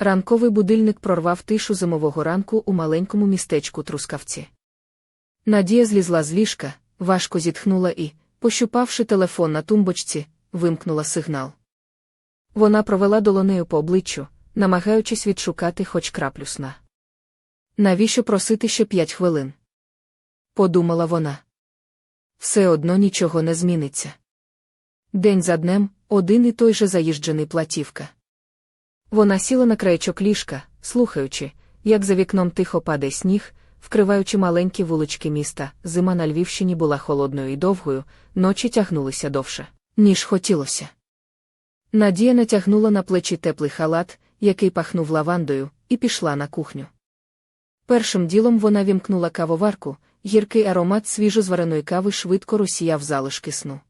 Ранковий будильник прорвав тишу зимового ранку у маленькому містечку Трускавці. Надія злізла з ліжка, важко зітхнула і, пощупавши телефон на тумбочці, вимкнула сигнал. Вона провела долонею по обличчю, намагаючись відшукати хоч краплю сна. Навіщо просити ще п'ять хвилин? Подумала вона. Все одно нічого не зміниться. День за днем один і той же заїжджений платівка. Вона сіла на краєчок ліжка, слухаючи, як за вікном тихо падає сніг, вкриваючи маленькі вулички міста, зима на Львівщині була холодною і довгою, ночі тягнулися довше, ніж хотілося. Надія натягнула на плечі теплий халат, який пахнув лавандою, і пішла на кухню. Першим ділом вона вімкнула кавоварку, гіркий аромат свіжозвареної кави швидко розсіяв залишки сну.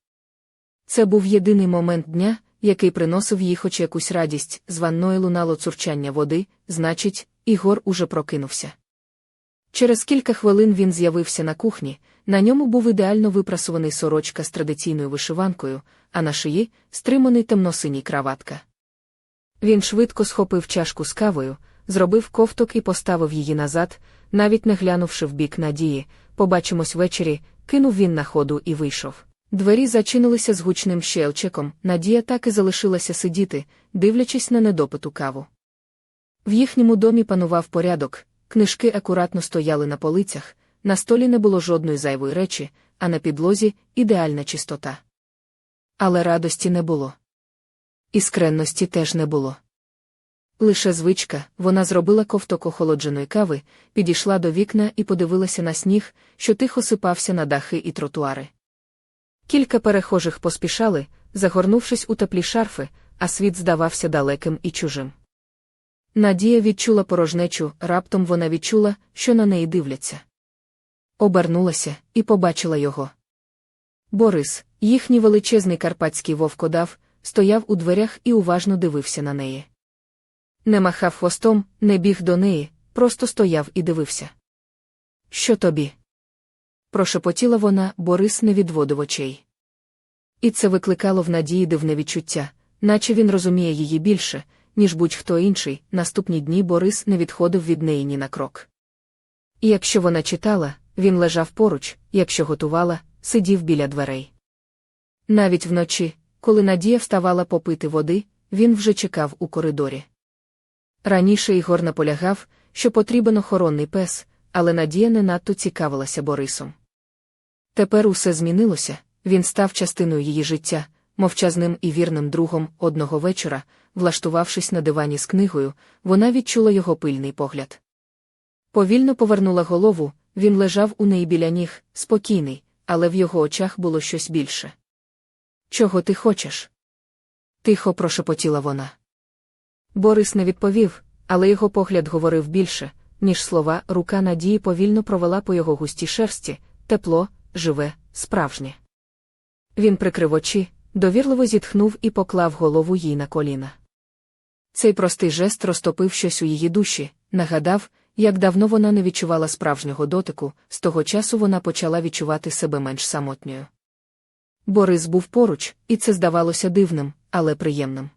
Це був єдиний момент дня, який приносив їй хоч якусь радість, з ванної лунало цурчання води, значить, Ігор уже прокинувся. Через кілька хвилин він з'явився на кухні, на ньому був ідеально випрасуваний сорочка з традиційною вишиванкою, а на шиї стриманий темносиній краватка. Він швидко схопив чашку з кавою, зробив ковток і поставив її назад, навіть не глянувши в бік надії, побачимось ввечері, кинув він на ходу і вийшов. Двері зачинилися з гучним щелчеком, Надія так і залишилася сидіти, дивлячись на недопиту каву. В їхньому домі панував порядок, книжки акуратно стояли на полицях, на столі не було жодної зайвої речі, а на підлозі ідеальна чистота. Але радості не було. Іскренності теж не було. Лише звичка, вона зробила ковток охолодженої кави, підійшла до вікна і подивилася на сніг, що тихо сипався на дахи і тротуари. Кілька перехожих поспішали, загорнувшись у теплі шарфи, а світ здавався далеким і чужим. Надія відчула порожнечу, раптом вона відчула, що на неї дивляться. Обернулася і побачила його. Борис, їхній величезний карпатський вовкодав, стояв у дверях і уважно дивився на неї. Не махав хвостом, не біг до неї, просто стояв і дивився. Що тобі? Прошепотіла вона, Борис не відводив очей. І це викликало в надії дивне відчуття, наче він розуміє її більше, ніж будь-хто інший. Наступні дні Борис не відходив від неї ні на крок. І якщо вона читала, він лежав поруч, якщо готувала, сидів біля дверей. Навіть вночі, коли Надія вставала попити води, він вже чекав у коридорі. Раніше Ігор наполягав, що потрібен охоронний пес, але Надія не надто цікавилася Борисом. Тепер усе змінилося, він став частиною її життя, мовчазним і вірним другом одного вечора, влаштувавшись на дивані з книгою, вона відчула його пильний погляд. Повільно повернула голову, він лежав у неї біля ніг, спокійний, але в його очах було щось більше. Чого ти хочеш? Тихо прошепотіла вона. Борис не відповів, але його погляд говорив більше, ніж слова, рука надії повільно провела по його густій шерсті, тепло, живе, справжнє. Він прикрив очі, довірливо зітхнув і поклав голову їй на коліна. Цей простий жест розтопив щось у її душі, нагадав, як давно вона не відчувала справжнього дотику, з того часу вона почала відчувати себе менш самотньою. Борис був поруч, і це здавалося дивним, але приємним.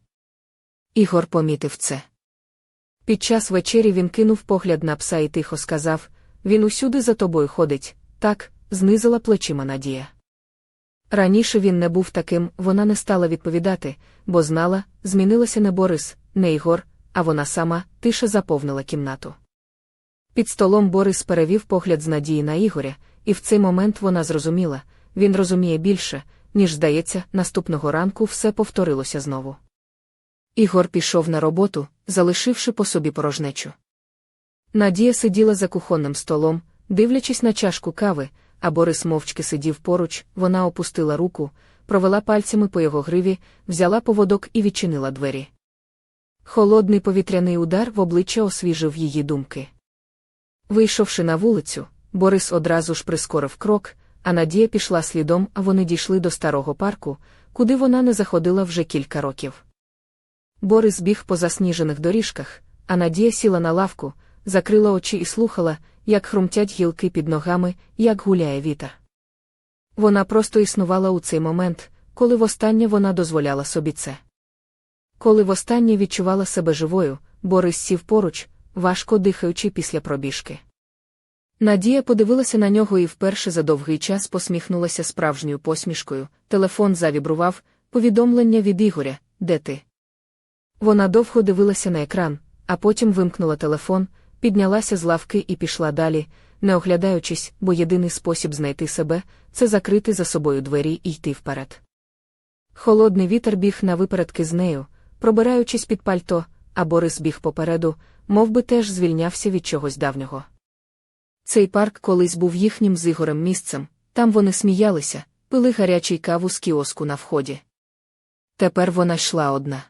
Ігор помітив це. Під час вечері він кинув погляд на пса і тихо сказав він усюди за тобою ходить, так, знизила плечима Надія. Раніше він не був таким, вона не стала відповідати, бо знала, змінилася не Борис, не Ігор, а вона сама тише заповнила кімнату. Під столом Борис перевів погляд з надії на Ігоря, і в цей момент вона зрозуміла він розуміє більше, ніж здається, наступного ранку все повторилося знову. Ігор пішов на роботу, залишивши по собі порожнечу. Надія сиділа за кухонним столом, дивлячись на чашку кави, а Борис мовчки сидів поруч, вона опустила руку, провела пальцями по його гриві, взяла поводок і відчинила двері. Холодний повітряний удар в обличчя освіжив її думки. Вийшовши на вулицю, Борис одразу ж прискорив крок, а Надія пішла слідом, а вони дійшли до старого парку, куди вона не заходила вже кілька років. Борис біг по засніжених доріжках, а Надія сіла на лавку, закрила очі і слухала, як хрумтять гілки під ногами, як гуляє вітер. Вона просто існувала у цей момент, коли востаннє вона дозволяла собі це. Коли востаннє відчувала себе живою, Борис сів поруч, важко дихаючи після пробіжки. Надія подивилася на нього і вперше за довгий час посміхнулася справжньою посмішкою. Телефон завібрував повідомлення від Ігоря, де ти? Вона довго дивилася на екран, а потім вимкнула телефон, піднялася з лавки і пішла далі, не оглядаючись, бо єдиний спосіб знайти себе це закрити за собою двері і йти вперед. Холодний вітер біг на випередки з нею, пробираючись під пальто, а Борис біг попереду, мов би теж звільнявся від чогось давнього. Цей парк колись був їхнім з Ігорем місцем, там вони сміялися, пили гарячий каву з кіоску на вході. Тепер вона йшла одна.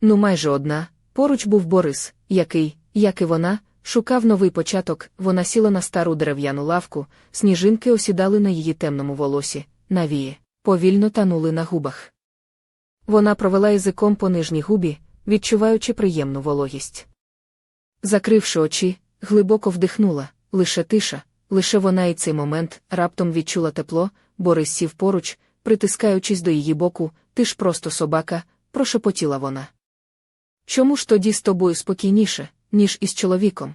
Ну, майже одна, поруч був Борис, який, як і вона, шукав новий початок, вона сіла на стару дерев'яну лавку, сніжинки осідали на її темному волосі, навії, повільно танули на губах. Вона провела язиком по нижній губі, відчуваючи приємну вологість. Закривши очі, глибоко вдихнула, лише тиша, лише вона і цей момент раптом відчула тепло, Борис сів поруч, притискаючись до її боку, ти ж просто собака, прошепотіла вона. Чому ж тоді з тобою спокійніше, ніж із чоловіком?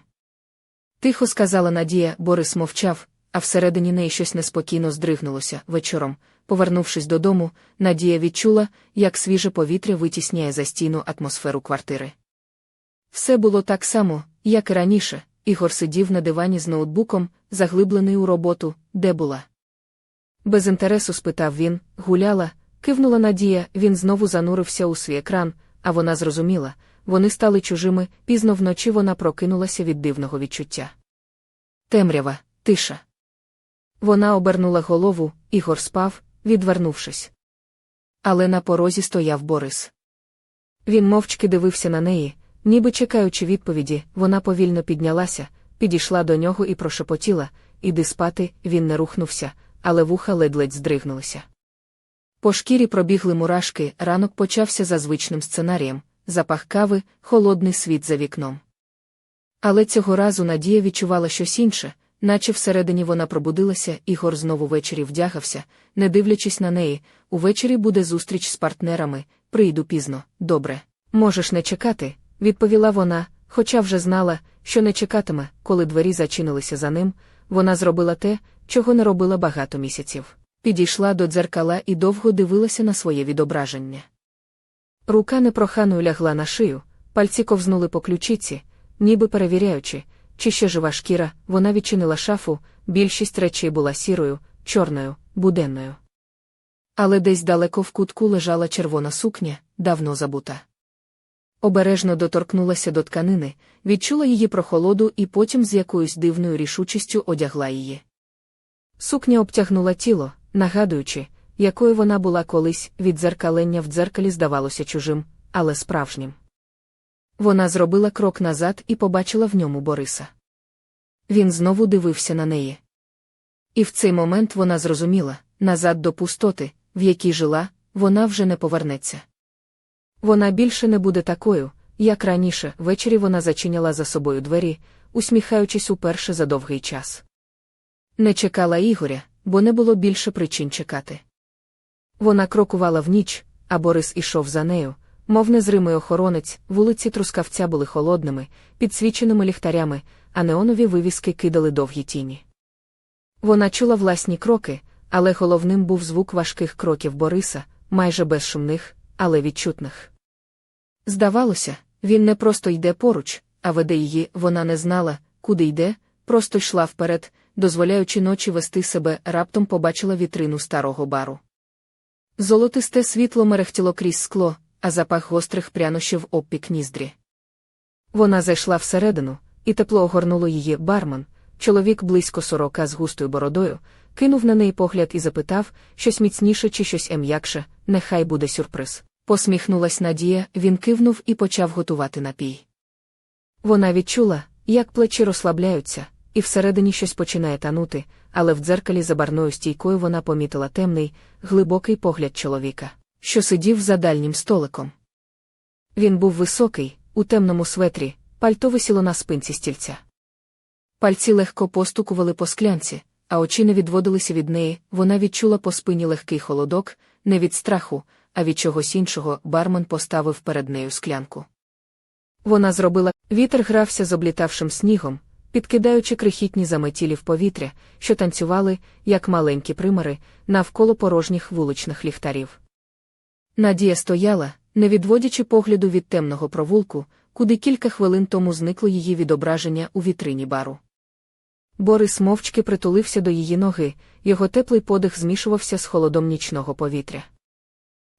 Тихо сказала Надія, Борис мовчав, а всередині неї щось неспокійно здригнулося вечором. Повернувшись додому, Надія відчула, як свіже повітря витісняє застійну атмосферу квартири. Все було так само, як і раніше, Ігор сидів на дивані з ноутбуком, заглиблений у роботу, де була. Без інтересу спитав він, гуляла, кивнула Надія, він знову занурився у свій екран, а вона зрозуміла вони стали чужими, пізно вночі вона прокинулася від дивного відчуття. Темрява, тиша. Вона обернула голову, Ігор спав, відвернувшись. Але на порозі стояв Борис. Він мовчки дивився на неї, ніби чекаючи відповіді, вона повільно піднялася, підійшла до нього і прошепотіла іди спати, він не рухнувся, але вуха ледь-ледь здригнулися. По шкірі пробігли мурашки, ранок почався за звичним сценарієм запах кави, холодний світ за вікном. Але цього разу Надія відчувала щось інше, наче всередині вона пробудилася, Ігор знову ввечері вдягався, не дивлячись на неї, увечері буде зустріч з партнерами, прийду пізно, добре. Можеш не чекати, відповіла вона, хоча вже знала, що не чекатиме, коли двері зачинилися за ним, вона зробила те, чого не робила багато місяців. Підійшла до дзеркала і довго дивилася на своє відображення. Рука непроханою лягла на шию, пальці ковзнули по ключиці, ніби перевіряючи, чи ще жива шкіра, вона відчинила шафу, більшість речей була сірою, чорною, буденною. Але десь далеко в кутку лежала червона сукня, давно забута. Обережно доторкнулася до тканини, відчула її прохолоду і потім з якоюсь дивною рішучістю одягла її. Сукня обтягнула тіло, нагадуючи, якою вона була колись, від дзеркалення в дзеркалі здавалося чужим, але справжнім. Вона зробила крок назад і побачила в ньому Бориса. Він знову дивився на неї. І в цей момент вона зрозуміла назад до пустоти, в якій жила, вона вже не повернеться. Вона більше не буде такою, як раніше, ввечері вона зачиняла за собою двері, усміхаючись уперше за довгий час. Не чекала Ігоря, бо не було більше причин чекати. Вона крокувала в ніч, а Борис ішов за нею, мов незримий охоронець, вулиці Трускавця були холодними, підсвіченими ліхтарями, а неонові вивіски кидали довгі тіні. Вона чула власні кроки, але головним був звук важких кроків Бориса, майже безшумних, але відчутних. Здавалося, він не просто йде поруч, а веде її, вона не знала, куди йде, просто йшла вперед, дозволяючи ночі вести себе, раптом побачила вітрину старого бару. Золотисте світло мерехтіло крізь скло, а запах гострих прянощів обпік ніздрі. Вона зайшла всередину, і тепло огорнуло її бармен, чоловік близько сорока з густою бородою, кинув на неї погляд і запитав, щось міцніше чи щось ем'якше, нехай буде сюрприз. Посміхнулась Надія, він кивнув і почав готувати напій. Вона відчула, як плечі розслабляються, і всередині щось починає танути, але в дзеркалі за барною стійкою вона помітила темний, глибокий погляд чоловіка, що сидів за дальнім столиком. Він був високий, у темному светрі, пальто висіло на спинці стільця. Пальці легко постукували по склянці, а очі не відводилися від неї, вона відчула по спині легкий холодок, не від страху, а від чогось іншого бармен поставив перед нею склянку. Вона зробила вітер грався з облітавшим снігом, підкидаючи крихітні заметілі в повітря, що танцювали, як маленькі примари, навколо порожніх вуличних ліхтарів. Надія стояла, не відводячи погляду від темного провулку, куди кілька хвилин тому зникло її відображення у вітрині бару. Борис мовчки притулився до її ноги, його теплий подих змішувався з холодом нічного повітря.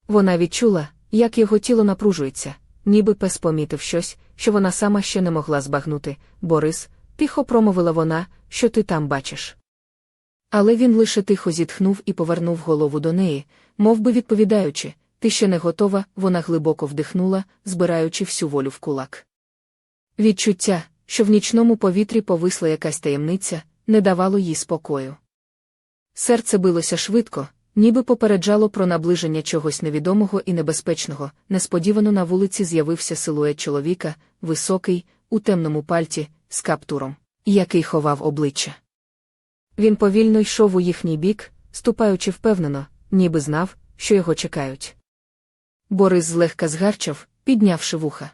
Вона відчула, як його тіло напружується, ніби пес помітив щось, що вона сама ще не могла збагнути. Борис, тихо промовила вона, що ти там бачиш. Але він лише тихо зітхнув і повернув голову до неї, мов би відповідаючи, ти ще не готова, вона глибоко вдихнула, збираючи всю волю в кулак. Відчуття, що в нічному повітрі повисла якась таємниця, не давало їй спокою. Серце билося швидко, ніби попереджало про наближення чогось невідомого і небезпечного. Несподівано на вулиці з'явився силует чоловіка, високий, у темному пальті, з каптуром, який ховав обличчя. Він повільно йшов у їхній бік, ступаючи впевнено, ніби знав, що його чекають. Борис злегка згарчав, піднявши вуха.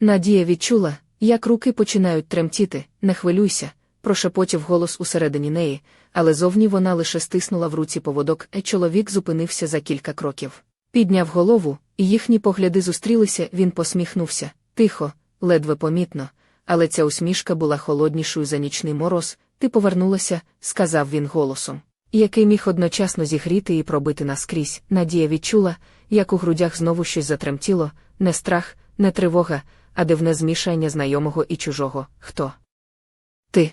Надія відчула, як руки починають тремтіти, не хвилюйся, прошепотів голос усередині неї, але зовні вона лише стиснула в руці поводок, і чоловік зупинився за кілька кроків. Підняв голову, і їхні погляди зустрілися, він посміхнувся, тихо, ледве помітно, але ця усмішка була холоднішою за нічний мороз. Ти повернулася, сказав він голосом, який міг одночасно зігріти і пробити наскрізь. Надія відчула, як у грудях знову щось затремтіло, не страх, не тривога, а дивне змішання знайомого і чужого. Хто? Ти?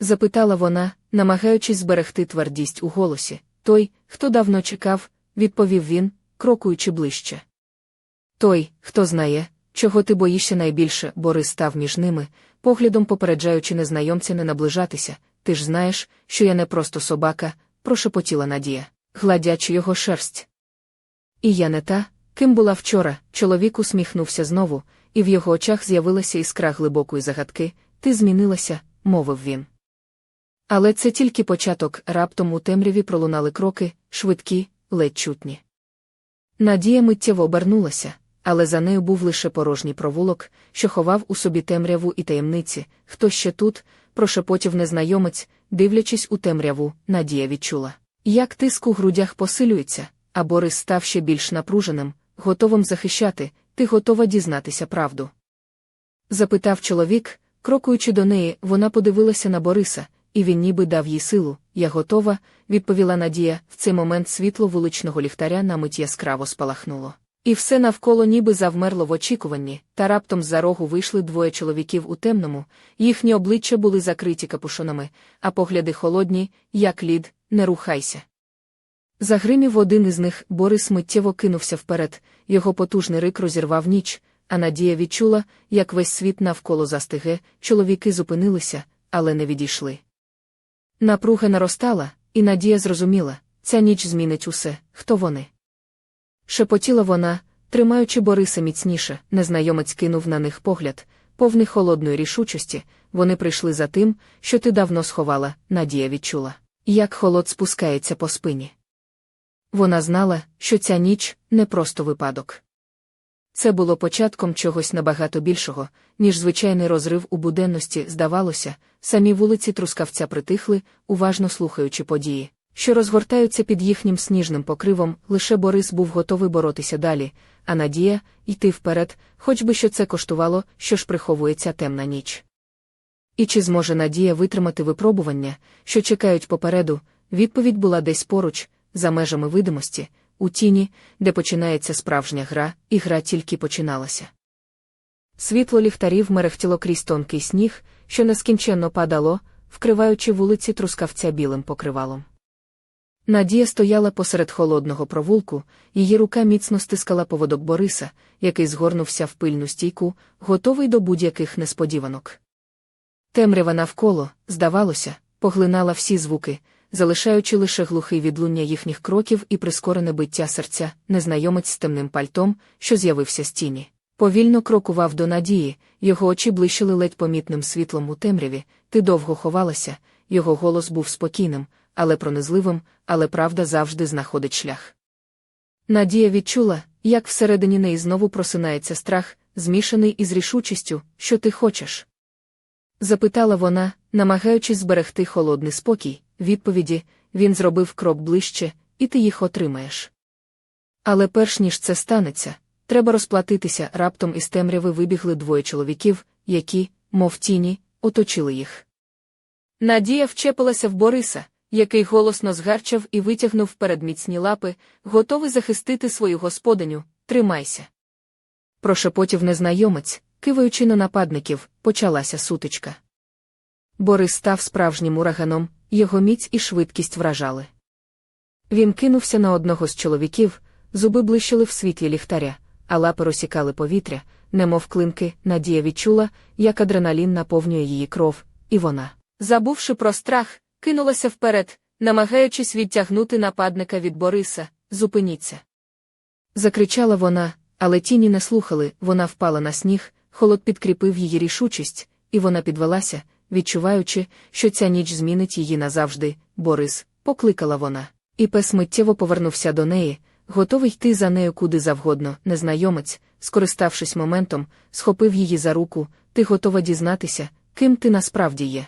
запитала вона, намагаючись зберегти твердість у голосі. Той, хто давно чекав, відповів він, крокуючи ближче. Той, хто знає, чого ти боїшся найбільше, Борис став між ними, поглядом попереджаючи незнайомця не наближатися. Ти ж знаєш, що я не просто собака, прошепотіла Надія, гладячи його шерсть. І я не та, ким була вчора, чоловік усміхнувся знову, і в його очах з'явилася іскра глибокої загадки. Ти змінилася, мовив він. Але це тільки початок, раптом у темряві пролунали кроки, швидкі, ледь чутні. Надія миттєво обернулася, але за нею був лише порожній провулок, що ховав у собі темряву і таємниці. Хто ще тут, прошепотів незнайомець, дивлячись у темряву, Надія відчула. Як тиск у грудях посилюється, а Борис став ще більш напруженим, готовим захищати, ти готова дізнатися правду? Запитав чоловік, крокуючи до неї, вона подивилася на Бориса, і він ніби дав їй силу. Я готова, відповіла Надія. В цей момент світло вуличного ліхтаря на мить яскраво спалахнуло. І все навколо ніби завмерло в очікуванні, та раптом з-за рогу вийшли двоє чоловіків у темному, їхні обличчя були закриті капушонами, а погляди холодні, як лід, не рухайся. Загримів один із них, Борис миттєво кинувся вперед, його потужний рик розірвав ніч, а Надія відчула, як весь світ навколо застиге, чоловіки зупинилися, але не відійшли. Напруга наростала, і Надія зрозуміла, ця ніч змінить усе, хто вони. Шепотіла вона, тримаючи Бориса міцніше, незнайомець кинув на них погляд, повний холодної рішучості, вони прийшли за тим, що ти давно сховала, Надія відчула, як холод спускається по спині. Вона знала, що ця ніч не просто випадок. Це було початком чогось набагато більшого, ніж звичайний розрив у буденності, здавалося, самі вулиці Трускавця притихли, уважно слухаючи події, що розгортаються під їхнім сніжним покривом, лише Борис був готовий боротися далі, а Надія йти вперед, хоч би що це коштувало, що ж приховується темна ніч. І чи зможе Надія витримати випробування, що чекають попереду, відповідь була десь поруч, за межами видимості, у тіні, де починається справжня гра, і гра тільки починалася. Світло ліхтарів мерехтіло крізь тонкий сніг, що нескінченно падало, вкриваючи вулиці трускавця білим покривалом. Надія стояла посеред холодного провулку, її рука міцно стискала поводок Бориса, який згорнувся в пильну стійку, готовий до будь-яких несподіванок. Темрява навколо, здавалося, поглинала всі звуки, залишаючи лише глухий відлуння їхніх кроків і прискорене биття серця, незнайомець з темним пальтом, що з'явився з тіні. Повільно крокував до надії, його очі блищили ледь помітним світлом у темряві, ти довго ховалася, його голос був спокійним, але пронизливим, але правда завжди знаходить шлях. Надія відчула, як всередині неї знову просинається страх, змішаний із рішучістю, що ти хочеш? Запитала вона, намагаючись зберегти холодний спокій, відповіді, він зробив крок ближче, і ти їх отримаєш. Але перш ніж це станеться, треба розплатитися раптом із темряви вибігли двоє чоловіків, які, мов тіні, оточили їх. Надія вчепилася в Бориса, який голосно згарчав і витягнув вперед міцні лапи, готовий захистити свою господиню, тримайся. Прошепотів незнайомець, киваючи на нападників, почалася сутичка. Борис став справжнім ураганом, його міць і швидкість вражали. Він кинувся на одного з чоловіків, зуби блищили в світлі ліхтаря, а лапи розсікали повітря, немов клинки, Надія відчула, як адреналін наповнює її кров, і вона, забувши про страх, кинулася вперед, намагаючись відтягнути нападника від Бориса, зупиніться. Закричала вона, але тіні не слухали, вона впала на сніг, холод підкріпив її рішучість, і вона підвелася, відчуваючи, що ця ніч змінить її назавжди. Борис, покликала вона. І пес миттєво повернувся до неї, готовий йти за нею куди завгодно. Незнайомець, скориставшись моментом, схопив її за руку, ти готова дізнатися, ким ти насправді є.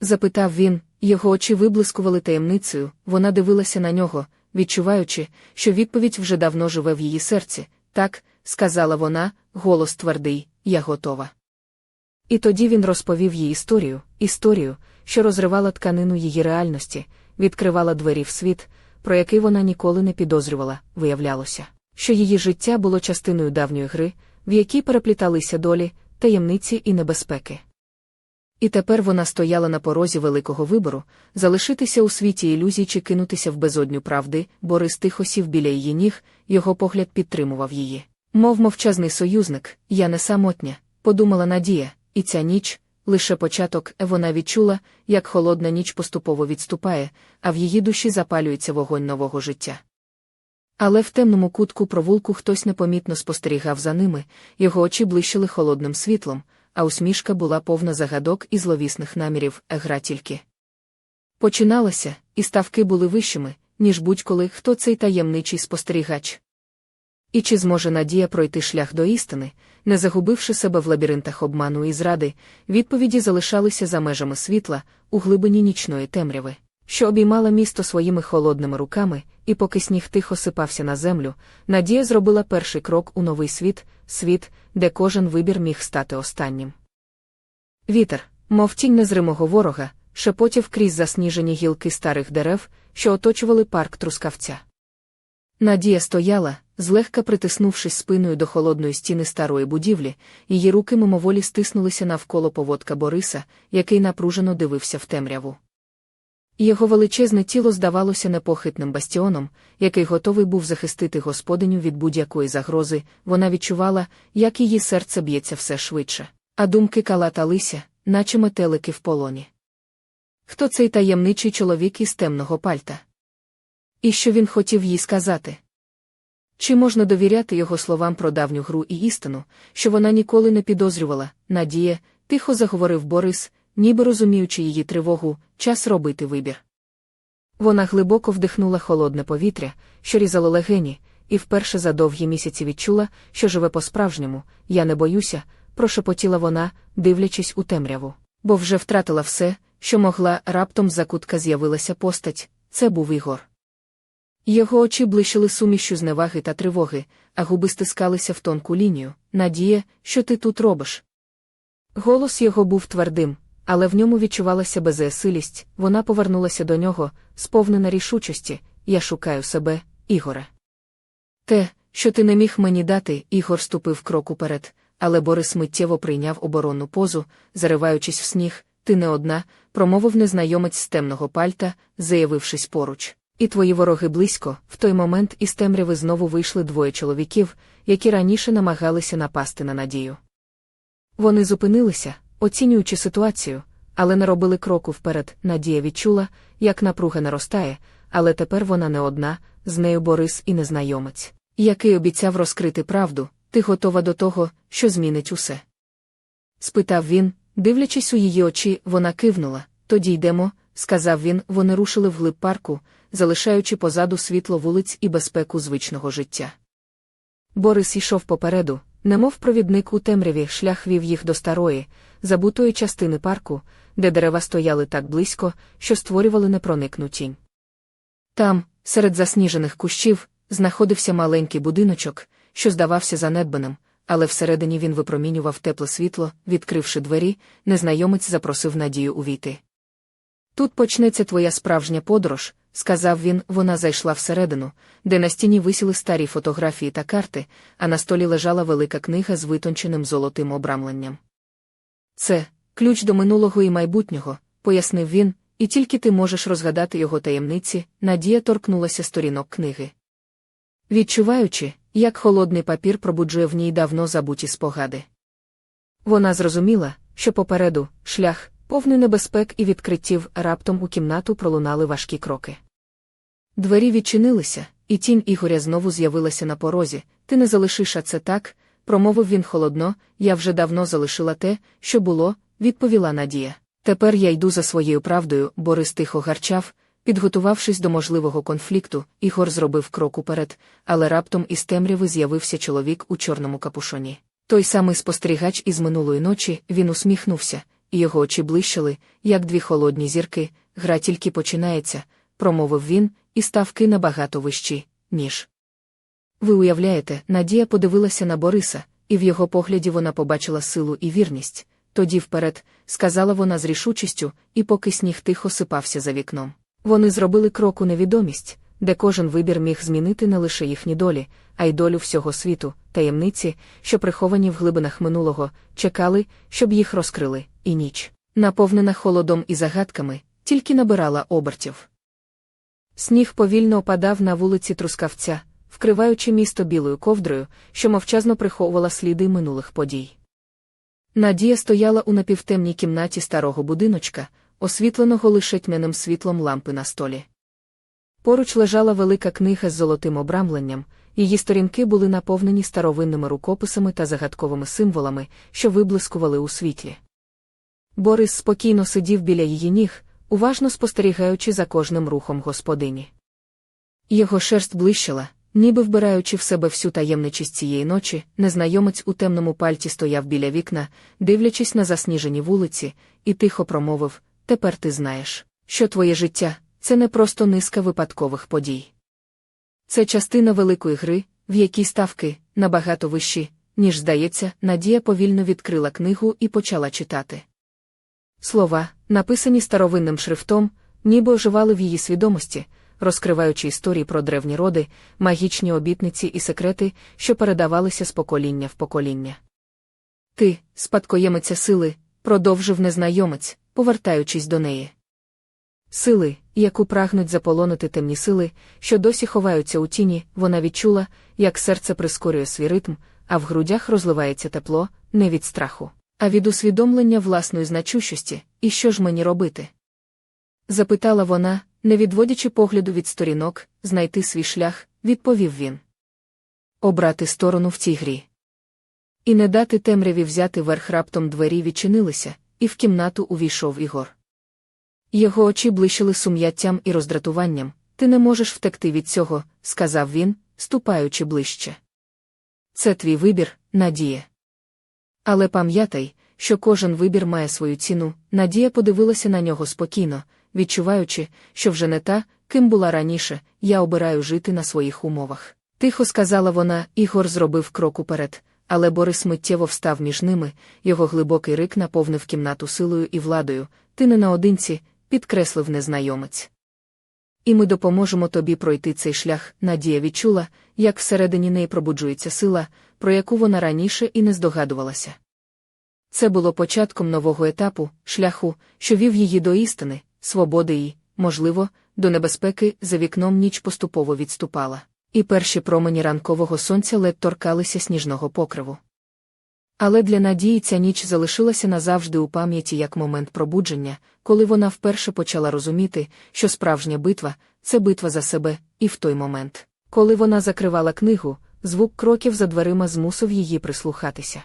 Запитав він, його очі виблискували таємницею, вона дивилася на нього, відчуваючи, що відповідь вже давно живе в її серці. Так, сказала вона, голос твердий, я готова. І тоді він розповів їй історію, історію, що розривала тканину її реальності, відкривала двері в світ, про який вона ніколи не підозрювала, виявлялося, що її життя було частиною давньої гри, в якій перепліталися долі, таємниці і небезпеки. І тепер вона стояла на порозі великого вибору залишитися у світі ілюзій чи кинутися в безодню правди, Борис тихо сів біля її ніг, його погляд підтримував її. Мов мовчазний союзник, я не самотня, подумала Надія, і ця ніч, лише початок, вона відчула, як холодна ніч поступово відступає, а в її душі запалюється вогонь нового життя. Але в темному кутку провулку хтось непомітно спостерігав за ними, його очі блищили холодним світлом, а усмішка була повна загадок і зловісних намірів, гра тільки. Починалася, і ставки були вищими, ніж будь-коли хто цей таємничий спостерігач. І чи зможе Надія пройти шлях до істини, не загубивши себе в лабіринтах обману і зради, відповіді залишалися за межами світла, у глибині нічної темряви, що обіймала місто своїми холодними руками, і поки сніг тихо сипався на землю, Надія зробила перший крок у новий світ, світ, де кожен вибір міг стати останнім. Вітер, мов тінь незримого ворога, шепотів крізь засніжені гілки старих дерев, що оточували парк трускавця. Надія стояла, злегка притиснувшись спиною до холодної стіни старої будівлі, її руки мимоволі стиснулися навколо поводка Бориса, який напружено дивився в темряву. Його величезне тіло здавалося непохитним бастіоном, який готовий був захистити господиню від будь-якої загрози, вона відчувала, як її серце б'ється все швидше, а думки калаталися, наче метелики в полоні. Хто цей таємничий чоловік із темного пальта? І що він хотів їй сказати? Чи можна довіряти його словам про давню гру і істину, що вона ніколи не підозрювала, Надія, тихо заговорив Борис, ніби розуміючи її тривогу, час робити вибір. Вона глибоко вдихнула холодне повітря, що різало легені, і вперше за довгі місяці відчула, що живе по-справжньому, я не боюся, прошепотіла вона, дивлячись у темряву, бо вже втратила все, що могла, раптом за кутка з'явилася постать, це був Ігор. Його очі блищили сумішю зневаги та тривоги, а губи стискалися в тонку лінію. Надія, що ти тут робиш? Голос його був твердим, але в ньому відчувалася безсилість, вона повернулася до нього, сповнена рішучості я шукаю себе, Ігоре. Те, що ти не міг мені дати, Ігор ступив крок уперед, але Борис миттєво прийняв оборонну позу, зариваючись в сніг, ти не одна, промовив незнайомець з темного пальта, заявившись поруч. І твої вороги близько, в той момент із темряви знову вийшли двоє чоловіків, які раніше намагалися напасти на надію. Вони зупинилися, оцінюючи ситуацію, але не робили кроку вперед. Надія відчула, як напруга наростає, але тепер вона не одна, з нею Борис і незнайомець, який обіцяв розкрити правду, ти готова до того, що змінить усе? спитав він, дивлячись у її очі, вона кивнула. Тоді йдемо, сказав він, вони рушили вглиб парку, залишаючи позаду світло вулиць і безпеку звичного життя. Борис йшов попереду, Немов провідник у темряві шлях вів їх до старої, забутої частини парку, де дерева стояли так близько, що створювали непроникну тінь. Там, серед засніжених кущів, знаходився маленький будиночок, що здавався занедбаним, але всередині він випромінював тепле світло, відкривши двері, незнайомець запросив Надію увійти. Тут почнеться твоя справжня подорож, сказав він, вона зайшла всередину, де на стіні висіли старі фотографії та карти, а на столі лежала велика книга з витонченим золотим обрамленням. Це ключ до минулого і майбутнього, пояснив він, і тільки ти можеш розгадати його таємниці, Надія торкнулася сторінок книги. Відчуваючи, як холодний папір пробуджує в ній давно забуті спогади. Вона зрозуміла, що попереду шлях, повний небезпек і відкриттів, раптом у кімнату пролунали важкі кроки. Двері відчинилися, і тінь Ігоря знову з'явилася на порозі. Ти не залишиш це так, промовив він холодно, я вже давно залишила те, що було, відповіла Надія. Тепер я йду за своєю правдою, Борис тихо гарчав, підготувавшись до можливого конфлікту, Ігор зробив крок уперед, але раптом із темряви з'явився чоловік у чорному капушоні. Той самий спостерігач із минулої ночі він усміхнувся, і його очі блищали, як дві холодні зірки, гра тільки починається, промовив він, і ставки набагато вищі, ніж. Ви уявляєте, Надія подивилася на Бориса, і в його погляді вона побачила силу і вірність. Тоді вперед, сказала вона з рішучістю, і поки сніг тихо сипався за вікном. Вони зробили крок у невідомість, де кожен вибір міг змінити не лише їхні долі, а й долю всього світу, таємниці, що приховані в глибинах минулого, чекали, щоб їх розкрили, і ніч, наповнена холодом і загадками, тільки набирала обертів. Сніг повільно опадав на вулиці Трускавця, вкриваючи місто білою ковдрою, що мовчазно приховувала сліди минулих подій. Надія стояла у напівтемній кімнаті старого будиночка, освітленого лише тьмяним світлом лампи на столі. Поруч лежала велика книга з золотим обрамленням, її сторінки були наповнені старовинними рукописами та загадковими символами, що виблискували у світлі. Борис спокійно сидів біля її ніг, уважно спостерігаючи за кожним рухом господині. Його шерсть блищала, ніби вбираючи в себе всю таємничість цієї ночі, незнайомець у темному пальті стояв біля вікна, дивлячись на засніжені вулиці, і тихо промовив Тепер ти знаєш, що твоє життя це не просто низка випадкових подій. Це частина великої гри, в якій ставки набагато вищі, ніж здається, Надія повільно відкрила книгу і почала читати. Слова, написані старовинним шрифтом, ніби оживали в її свідомості, розкриваючи історії про древні роди, магічні обітниці і секрети, що передавалися з покоління в покоління. Ти, спадкоємиця сили, продовжив незнайомець, повертаючись до неї. Сили, яку прагнуть заполонити темні сили, що досі ховаються у тіні, вона відчула, як серце прискорює свій ритм, а в грудях розливається тепло, не від страху, а від усвідомлення власної значущості, і що ж мені робити? запитала вона, не відводячи погляду від сторінок, знайти свій шлях, відповів він. Обрати сторону в цій грі. І не дати темряві взяти верх раптом двері відчинилися, і в кімнату увійшов Ігор. Його очі блищили сум'яттям і роздратуванням. Ти не можеш втекти від цього, сказав він, ступаючи ближче. Це твій вибір, Надія. Але пам'ятай, що кожен вибір має свою ціну. Надія подивилася на нього спокійно, відчуваючи, що вже не та, ким була раніше, я обираю жити на своїх умовах. Тихо сказала вона, Ігор зробив крок уперед, але Борис миттєво встав між ними, його глибокий рик наповнив кімнату силою і владою. Ти не наодинці, підкреслив незнайомець. І ми допоможемо тобі пройти цей шлях. Надія відчула, як всередині неї пробуджується сила, про яку вона раніше і не здогадувалася. Це було початком нового етапу, шляху, що вів її до істини, свободи і, можливо, до небезпеки за вікном ніч поступово відступала, і перші промені ранкового сонця ледь торкалися сніжного покриву. Але для Надії ця ніч залишилася назавжди у пам'яті як момент пробудження, коли вона вперше почала розуміти, що справжня битва це битва за себе, і в той момент, коли вона закривала книгу, звук кроків за дверима змусив її прислухатися.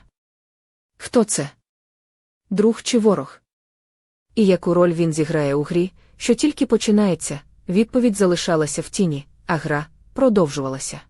Хто це? Друг чи ворог? І яку роль він зіграє у грі, що тільки починається, відповідь залишалася в тіні, а гра продовжувалася.